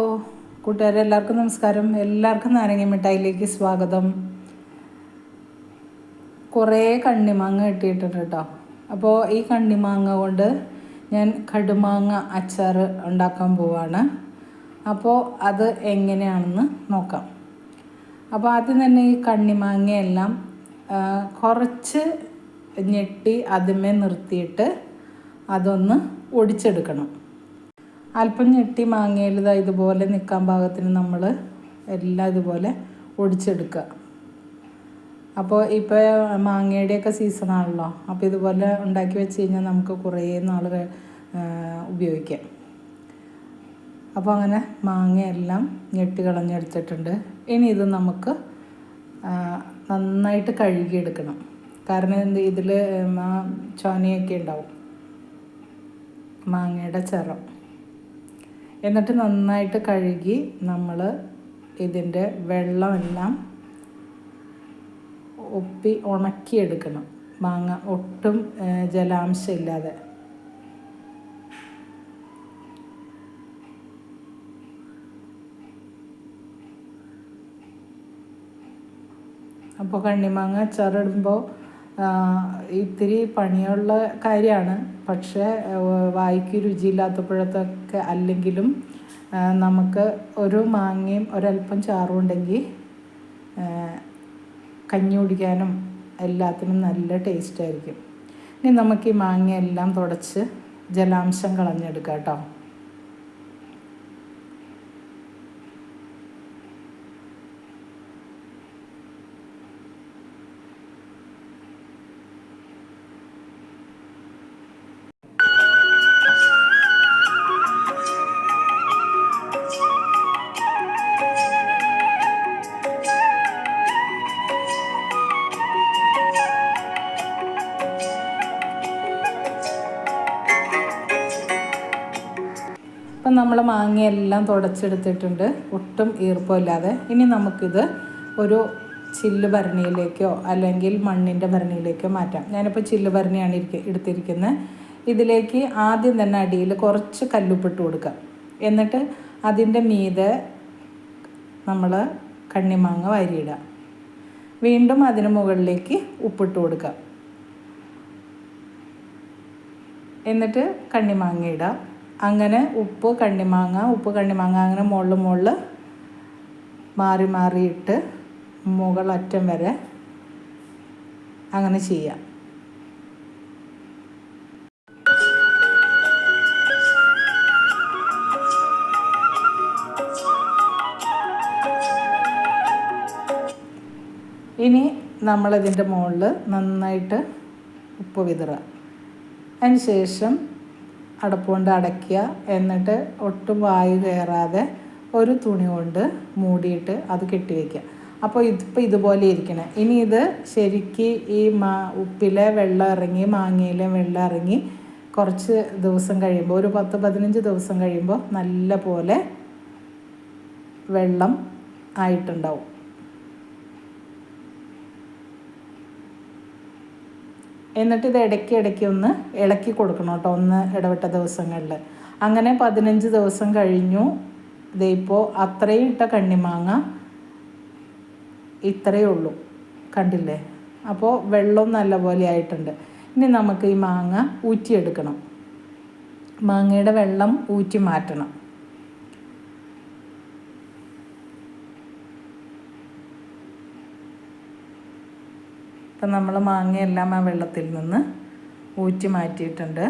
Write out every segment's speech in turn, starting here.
ഓ കൂട്ടുകാരെ എല്ലാവർക്കും നമസ്കാരം. എല്ലാവർക്കും നാരങ്ങ മിഠായിലേക്ക് സ്വാഗതം. കുറേ കണ്ണിമാങ്ങ കിട്ടിയിട്ടുണ്ട് കേട്ടോ. അപ്പോൾ ഈ കണ്ണിമാങ്ങ കൊണ്ട് ഞാൻ കടുമാങ്ങ അച്ചാർ ഉണ്ടാക്കാൻ പോവാണ്. അപ്പോൾ അത് എങ്ങനെയാണെന്ന് നോക്കാം. അപ്പോൾ ആദ്യം തന്നെ ഈ കണ്ണിമാങ്ങയെല്ലാം കുറച്ച് ഞെട്ടി അതിമേ നിർത്തിയിട്ട് അതൊന്ന് ഒടിച്ചെടുക്കണം. അല്പം ഞെട്ടി മാങ്ങയിൽ ഇതാ ഇതുപോലെ നിൽക്കാൻ പാകത്തിന് നമ്മൾ എല്ലാം ഇതുപോലെ ഒടിച്ചെടുക്കുക. അപ്പോൾ ഇപ്പോൾ മാങ്ങയുടെയൊക്കെ സീസണാണല്ലോ അപ്പോൾ ഇതുപോലെ ഉണ്ടാക്കി വെച്ച് കഴിഞ്ഞാൽ നമുക്ക് കുറേ നാൾ ഉപയോഗിക്കാം. അപ്പോൾ അങ്ങനെ മാങ്ങയെല്ലാം ഞെട്ടി കളഞ്ഞെടുത്തിട്ടുണ്ട്. ഇനി ഇത് നമുക്ക് നന്നായിട്ട് കഴുകിയെടുക്കണം. കാരണം എന്ത് ഇതിൽ ചോനയൊക്കെ ഉണ്ടാവും. മാങ്ങയുടെ ചിറം. എന്നിട്ട് നന്നായിട്ട് കഴുകി നമ്മൾ ഇതിന്റെ വെള്ളമെല്ലാം ഒപ്പി ഉണക്കിയെടുക്കണം. മാങ്ങ ഒട്ടും ജലാംശം ഇല്ലാതെ അപ്പോൾ കണ്ണിമാങ്ങ അച്ചാറിടുമ്പോൾ ഇത്തിരി പണിയുള്ള കാര്യമാണ്. പക്ഷേ വായിക്ക് രുചിയില്ലാത്തപ്പോഴത്തൊക്കെ അല്ലെങ്കിലും നമുക്ക് ഒരു മാങ്ങയും ഒരല്പം ചാറും ഉണ്ടെങ്കിൽ കഞ്ഞി കുടിക്കാനും എല്ലാത്തിനും നല്ല ടേസ്റ്റായിരിക്കും ഇനി നമുക്ക് ഈ മാങ്ങയെല്ലാം തുടച്ച് ജലാംശം കളഞ്ഞെടുക്കാം കേട്ടോ. നമ്മൾ മാങ്ങയെല്ലാം തുടച്ചെടുത്തിട്ടുണ്ട്. ഒട്ടും ഈർപ്പമില്ലാതെ. ഇനി നമുക്കിത് ഒരു ചില്ല് ഭരണിയിലേക്കോ അല്ലെങ്കിൽ മണ്ണിന്റെ ഭരണിയിലേക്കോ മാറ്റാം. ഞാനിപ്പോൾ ചില്ല് ഭരണിയാണ് ഇരിക്ക എടുത്തിരിക്കുന്നത്. ഇതിലേക്ക് ആദ്യം തന്നെ അടിയിൽ കുറച്ച് കല്ലുപ്പിട്ട് കൊടുക്കുക എന്നിട്ട് അതിന്റെ മീതെ നമ്മൾ കണ്ണിമാങ്ങ വാരിയിടുക. വീണ്ടും അതിന് മുകളിലേക്ക് ഉപ്പിട്ട് കൊടുക്കുക എന്നിട്ട് കണ്ണിമാങ്ങ ഇടുക അങ്ങനെ ഉപ്പ് കണ്ണിമാങ്ങ ഉപ്പ് കണ്ണിമാങ്ങ അങ്ങനെ മുകളിൽ മുകളിൽ മാറി മാറിയിട്ട് മുകളറ്റം വരെ അങ്ങനെ ചെയ്യാം. ഇനി നമ്മളതിന്റെ മുകളിൽ നന്നായിട്ട് ഉപ്പ് വിതറുക. അതിന് ശേഷം അടപ്പുകൊണ്ട് അടയ്ക്കുക. എന്നിട്ട് ഒട്ടും വായു കയറാതെ ഒരു തുണി കൊണ്ട് മൂടിയിട്ട് അത് കെട്ടിവെക്കുക അപ്പോൾ ഇതിപ്പോൾ ഇതുപോലെ ഇരിക്കണം. ഇനി ഇത് ശരിക്ക് ഈ മാ ഉപ്പിലെ വെള്ളം ഇറങ്ങി മാങ്ങയിലെ വെള്ളം ഇറങ്ങി കുറച്ച് ദിവസം കഴിയുമ്പോൾ ഒരു പത്ത് പതിനഞ്ച് ദിവസം കഴിയുമ്പോൾ നല്ല പോലെ വെള്ളം ആയിട്ടുണ്ടാവും. എന്നിട്ട് ഇത് ഇടയ്ക്ക് ഇടയ്ക്ക് ഒന്ന് ഇളക്കി കൊടുക്കണം കേട്ടോ ഒന്ന് ഇടവിട്ട ദിവസങ്ങളിൽ. അങ്ങനെ പതിനഞ്ച് ദിവസം കഴിഞ്ഞു. ഇതിപ്പോൾ അത്രയും ഇട്ട കണ്ണിമാങ്ങ ഇത്രയേ ഉള്ളൂ. കണ്ടില്ലേ? അപ്പോൾ വെള്ളം നല്ലപോലെ ആയിട്ടുണ്ട്. ഇനി നമുക്ക് ഈ മാങ്ങ ഊറ്റിയെടുക്കണം. മാങ്ങയുടെ വെള്ളം ഊറ്റി മാറ്റണം. അപ്പം നമ്മൾ മാങ്ങയെല്ലാം ആ വെള്ളത്തിൽ നിന്ന് ഊറ്റി മാറ്റിയിട്ടുണ്ട്.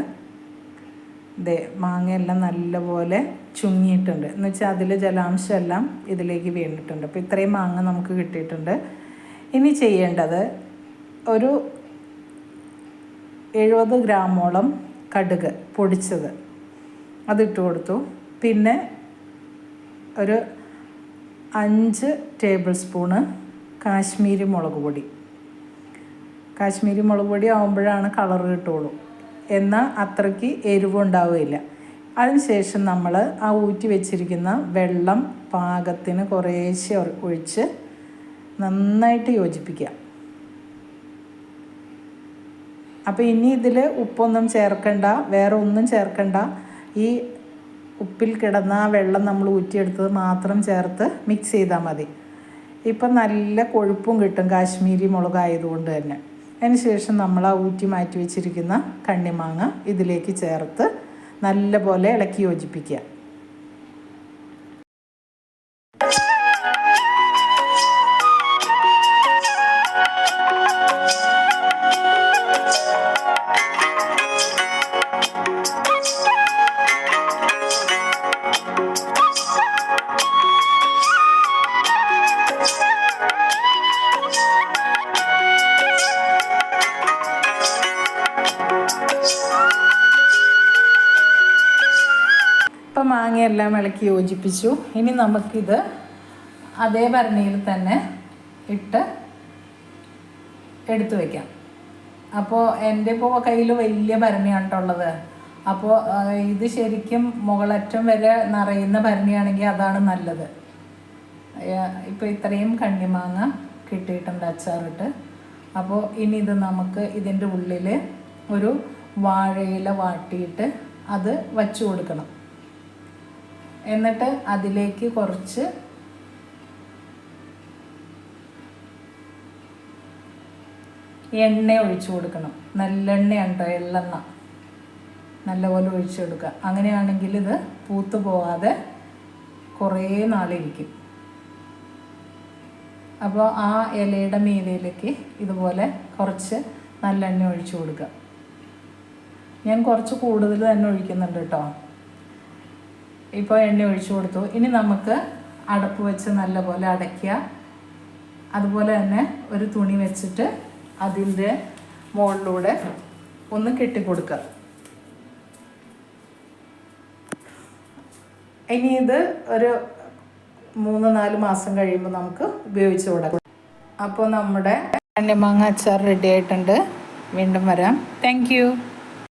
ദേ മാങ്ങയെല്ലാം നല്ലപോലെ ചുങ്ങിയിട്ടുണ്ട്. എന്ന് വെച്ചാൽ അതിൽ ജലാംശം എല്ലാം ഇതിലേക്ക് വീണിട്ടുണ്ട്. അപ്പോൾ ഇത്രയും മാങ്ങ നമുക്ക് കിട്ടിയിട്ടുണ്ട്. ഇനി ചെയ്യേണ്ടത് ഒരു എഴുപത് ഗ്രാമോളം കടുക് പൊടിച്ചത് അതിട്ട് കൊടുത്തു. പിന്നെ ഒരു അഞ്ച് ടേബിൾ സ്പൂണ് കാശ്മീരി മുളക് പൊടി. കാശ്മീരി മുളക് പൊടി ആകുമ്പോഴാണ് കളർ കിട്ടുള്ളൂ. എന്നാൽ അത്രയ്ക്ക് എരിവുണ്ടാവുകയില്ല. അതിനുശേഷം നമ്മൾ ആ ഊറ്റി വെച്ചിരിക്കുന്ന വെള്ളം പാകത്തിന് കുറേശ്ശെ ഒഴിച്ച് നന്നായിട്ട് യോജിപ്പിക്കുക. അപ്പോൾ ഇനി ഇതിൽ ഉപ്പൊന്നും ചേർക്കണ്ട വേറെ ഒന്നും ചേർക്കണ്ട. ഈ ഉപ്പിൽ കിടന്ന ആ വെള്ളം നമ്മൾ ഊറ്റിയെടുത്തത് മാത്രം ചേർത്ത് മിക്സ് ചെയ്താൽ മതി. ഇപ്പം നല്ല കൊഴുപ്പും കിട്ടും കാശ്മീരി മുളകായതുകൊണ്ട് തന്നെ. അതിന് ശേഷം നമ്മൾ ആ ഊറ്റി മാറ്റി വെച്ചിരിക്കുന്ന കണ്ണിമാങ്ങ ഇതിലേക്ക് ചേർത്ത് നല്ല പോലെ ഇളക്കി യോജിപ്പിക്കുക. ഇപ്പം മാങ്ങയെല്ലാം ഇളക്കി യോജിപ്പിച്ചു. ഇനി നമുക്കിത് അതേ ഭരണിയിൽ തന്നെ ഇട്ട് എടുത്തു വയ്ക്കാം അപ്പോൾ എന്റെ ഇപ്പോൾ കയ്യിൽ വലിയ ഭരണിയാണ് ട്ടോ ഉള്ളത്. അപ്പോൾ ഇത് ശരിക്കും മുകളറ്റം വരെ നിറയുന്ന ഭരണിയാണെങ്കിൽ അതാണ് നല്ലത്. ഇപ്പോൾ ഇത്രയും കണ്ണിമാങ്ങ കിട്ടിയിട്ടുണ്ട് അച്ചാറിട്ട്. അപ്പോൾ ഇനി ഇത് നമുക്ക് ഇതിന്റെ ഉള്ളിൽ ഒരു വാഴയില വാട്ടിയിട്ട് അത് വച്ചു കൊടുക്കണം. എന്നിട്ട് അതിലേക്ക് കുറച്ച് എണ്ണ ഒഴിച്ചു കൊടുക്കണം. നല്ലെണ്ണയാണ് കേട്ടോ എള്ളെണ്ണ. നല്ലപോലെ ഒഴിച്ചു കൊടുക്കുക. അങ്ങനെയാണെങ്കിൽ ഇത് പൂത്തു പോവാതെ കുറേ നാളിരിക്കും. അപ്പോൾ ആ ഇലയുടെ മീതയിലേക്ക് ഇതുപോലെ കുറച്ച് നല്ലെണ്ണ ഒഴിച്ചു കൊടുക്കുക. ഞാൻ കുറച്ച് കൂടുതൽ തന്നെ ഒഴിക്കുന്നുണ്ട് കേട്ടോ ഇപ്പോൾ എണ്ണ ഒഴിച്ചു കൊടുത്തു. ഇനി നമുക്ക് അടപ്പ് വെച്ച് നല്ലപോലെ അടയ്ക്കുക. അതുപോലെ തന്നെ ഒരു തുണി വെച്ചിട്ട് അതിന്റെ മുകളിലൂടെ ഒന്ന് കെട്ടിക്കൊടുക്കുക. ഇനി ഇത് ഒരു മൂന്ന് നാല് മാസം കഴിയുമ്പോൾ നമുക്ക് ഉപയോഗിച്ച് കൊടുക്കാം. അപ്പോൾ നമ്മുടെ കണ്ണിമാങ്ങ അച്ചാർ റെഡി ആയിട്ടുണ്ട്. വീണ്ടും വരാം. താങ്ക്